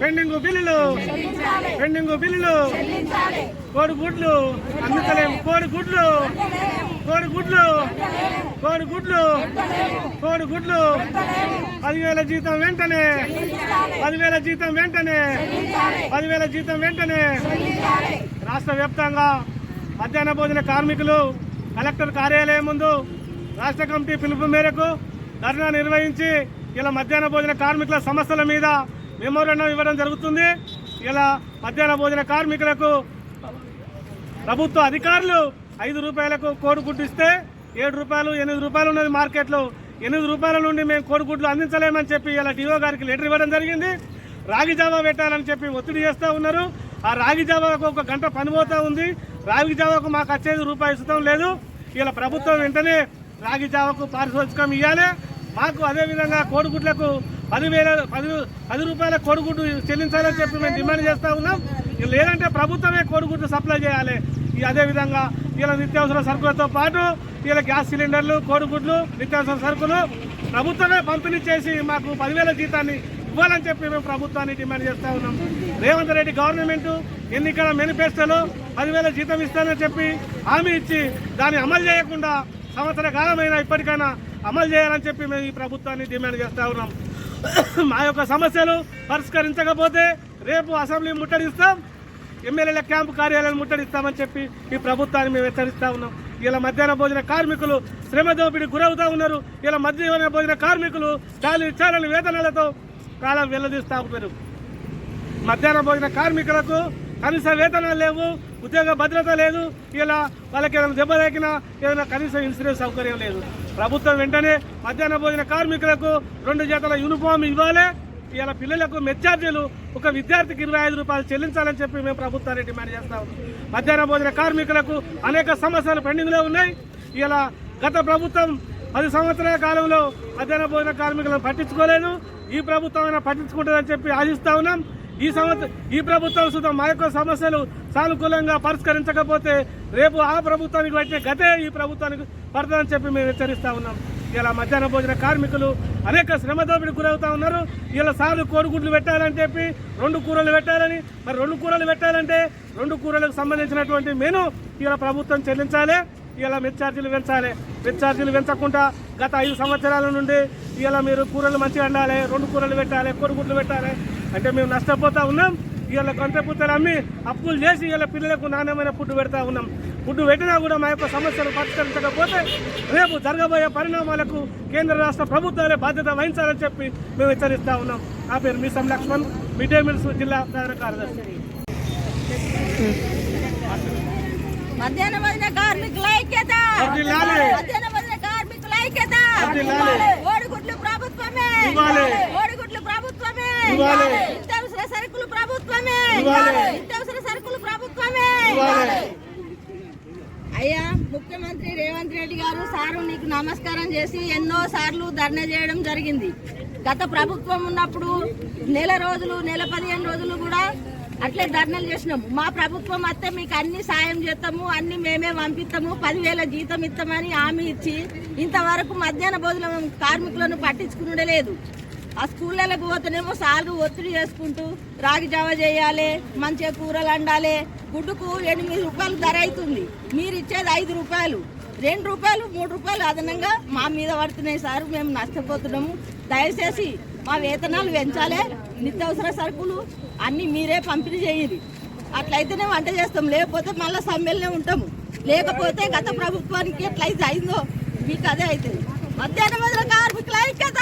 Pending బిల్లులు. Pending బిల్లులు. కోడి గుడ్లు. అందుతలేము కోడి గుడ్లు. కోడి గుడ్లు. కోడి గుడ్లు. కోడి గుడ్లు. పదివేల జీతం వెంటనే. పదివేల జీతం వెంటనే. పదివేల జీతం వెంటనే. రాష్ట్ర వ్యాప్తంగా మధ్యాహ్న భోజన కార్మికులు కలెక్టర్ కార్యాలయం ముందు రాష్ట్ర కమిటీ పిలుపు మేరకు ధర్నా నిర్వహించి ఇలా మధ్యాహ్న భోజన కార్మికుల సమస్యల మీద మెమోరాండం ఇవ్వడం జరుగుతుంది. ఇలా మధ్యాహ్న భోజన కార్మికులకు ప్రభుత్వ అధికారులు ఐదు రూపాయలకు కోడిగుడ్డు ఇస్తే ఏడు రూపాయలు ఎనిమిది రూపాయలు ఉన్నది మార్కెట్లో. ఎనిమిది రూపాయల నుండి మేము కోడిగుడ్లు అందించలేమని చెప్పి ఇలా డిఓ గారికి లెటర్ ఇవ్వడం జరిగింది. రాగి జావా పెట్టాలని చెప్పి ఒత్తిడి చేస్తూ ఉన్నారు. ఆ రాగి జావాకు ఒక గంట పనిపోతూ ఉంది. రాగి జావాకు మాకు వచ్చేది రూపాయి ఇష్టం లేదు. ఇలా ప్రభుత్వం వెంటనే రాగి జావకు పారితోషికం ఇవ్వాలి మాకు అదేవిధంగా కోడిగుడ్లకు పదివేల పది పది రూపాయల కోడిగుడ్డు చెల్లించాలని చెప్పి మేము డిమాండ్ చేస్తూ ఉన్నాం. లేదంటే ప్రభుత్వమే కోడిగుడ్డు సప్లై చేయాలి. అదే అదేవిధంగా ఇలా నిత్యావసర సరుకులతో పాటు ఇలా గ్యాస్ సిలిండర్లు కోడిగుడ్లు నిత్యావసర సరుకులు ప్రభుత్వమే పంపిణీ చేసి మాకు పదివేల జీతాన్ని ఇవ్వాలని చెప్పి మేము ప్రభుత్వాన్ని డిమాండ్ చేస్తా ఉన్నాం. రేవంత్ రెడ్డి గవర్నమెంట్ ఎన్నికల మేనిఫెస్టోలో పదివేల జీతం ఇస్తానని చెప్పి హామీ ఇచ్చి దాన్ని అమలు చేయకుండా సంవత్సర కాలమైనా ఇప్పటికైనా అమలు చేయాలని చెప్పి మేము ఈ ప్రభుత్వాన్ని డిమాండ్ చేస్తూ ఉన్నాం. మా యొక్క సమస్యలు పరిష్కరించకపోతే రేపు అసెంబ్లీ ముట్టడిస్తాం ఎమ్మెల్యేల క్యాంపు కార్యాలయాన్ని ముట్టడిస్తామని చెప్పి ఈ ప్రభుత్వాన్ని మేము హెచ్చరిస్తా ఉన్నాం. ఇలా మధ్యాహ్న భోజన కార్మికులు శ్రమ దోపిడి గురవుతూ ఉన్నారు. ఇలా మధ్యాహ్న భోజన కార్మికులు చాలి చాలని వేతనాలతో కాలం వెల్లదీస్తూ ఉన్నారు. మధ్యాహ్న భోజన కార్మికులకు కనీస వేతనాలు లేవు ఉద్యోగ భద్రత లేదు ఇలా వాళ్ళకి ఏదైనా దెబ్బ తాకినా ఏదైనా కనీస ఇన్సూరెన్స్ సౌకర్యం లేదు. ప్రభుత్వం వెంటనే మధ్యాహ్న భోజన కార్మికులకు రెండు జతల యూనిఫామ్ ఇవ్వాలి. ఇలా పిల్లలకు మెచ్చార్జీలు ఒక విద్యార్థికి ఇరవై ఐదు రూపాయలు చెల్లించాలని చెప్పి మేము ప్రభుత్వాన్ని డిమాండ్ చేస్తాము మధ్యాహ్న భోజన కార్మికులకు అనేక సమస్యలు పెండింగ్లో ఉన్నాయి. ఇలా గత ప్రభుత్వం పది సంవత్సరాల కాలంలో మధ్యాహ్న భోజన కార్మికులను పట్టించుకోలేదు. ఈ ప్రభుత్వం అయినా పట్టించుకుంటుందని చెప్పి ఆశిస్తా ఉన్నాం. ఈ సంవత్సరం ఈ ప్రభుత్వం సుతం మా యొక్క సమస్యలు సానుకూలంగా పరిష్కరించకపోతే రేపు ఆ ప్రభుత్వానికి వచ్చే గతే ఈ ప్రభుత్వానికి పడతానని చెప్పి మేము హెచ్చరిస్తా ఉన్నాం. ఇలా మధ్యాహ్న భోజన కార్మికులు అనేక శ్రమ దోపిడి గురవుతా ఉన్నారు. ఇలా సార్లు కోడిగుడ్లు పెట్టాలని చెప్పి రెండు కూరలు పెట్టాలని మరి రెండు కూరలు పెట్టాలంటే రెండు కూరలకు సంబంధించినటువంటి మెను ఇలా ప్రభుత్వం చెల్లించాలి. ఇలా మెచ్ ఛార్జీలు పెంచాలి. మెచ్ ఛార్జీలు పెంచకుండా గత ఐదు సంవత్సరాల నుండి ఇలా మీరు కూరలు మంచిగా వండాలి రెండు కూరలు పెట్టాలి కోడిగుడ్లు పెట్టాలి. అంటే మేము నష్టపోతూ ఉన్నాం. ఇవాళ గంట పుత్తలు అమ్మి అప్పులు చేసి ఇలా పిల్లలకు నాణ్యమైన ఫుడ్ పెడతా ఉన్నాం. ఫుడ్ పెట్టినా కూడా మా యొక్క సమస్యలు పరిష్కరించకపోతే రేపు జరగబోయే పరిణామాలకు కేంద్ర రాష్ట్ర ప్రభుత్వాలే బాధ్యత వహించాలని చెప్పి మేము హెచ్చరిస్తూ ఉన్నాం. నా పేరు మీసం లక్ష్మణ్ మిడ్ డే మీల్స్ జిల్లా ప్రధాన కార్యదర్శి. మధ్యాహ్న భోజన కార్మికుల ఐక్యత. మధ్యాహ్న భోజన కార్మికుల ఐక్యత. ఓడిగుడ్లు ప్రభుత్వమే. ఓడిగుడ్లు ప్రభుత్వమే. నిత్యావసర సరుకులు ప్రభుత్వమే. నిత్యావసర సరుకులు ప్రభుత్వమే. అయ్యా ముఖ్యమంత్రి రేవంత్ రెడ్డి గారు సారు నీకు నమస్కారం చేసి ఎన్నో సార్లు ధర్నా చేయడం జరిగింది గత ప్రభుత్వం ఉన్నప్పుడు నెల రోజులు నెల పదిహేను రోజులు కూడా అట్లే ధర్నాలు చేసినాము మా ప్రభుత్వం వస్తే మీకు అన్ని సాయం చేస్తాము అన్ని మేమే పంపిస్తాము పదివేల జీతం ఇస్తామని హామీ ఇచ్చి ఇంతవరకు మధ్యాహ్న భోజనం కార్మికులను పట్టించుకునే లేదు. ఆ స్కూళ్ళకి పోతేనేమో సార్లు ఒత్తిడి చేసుకుంటూ రాగి జావ చేయాలి మంచిగా కూరలు వండాలి. గుడ్డుకు ఎనిమిది రూపాయలు ధర అవుతుంది. మీరు ఇచ్చేది ఐదు రూపాయలు. రెండు రూపాయలు మూడు రూపాయలు అదనంగా మా మీద పడుతున్నాయి సార్. మేము నష్టపోతున్నాము. దయచేసి మా వేతనాలు పెంచాలి. నిత్యావసర సరుకులు అన్నీ మీరే పంపిణీ చేయండి. అట్లయితేనే వంట చేస్తాం. లేకపోతే మళ్ళీ సమ్మెల్నే ఉంటాము. లేకపోతే గత ప్రభుత్వానికి ఎట్లయితే అయిందో మీకు అదే అవుతుంది మధ్యాహ్నం వదిన కార్మికుల ఐక్యత!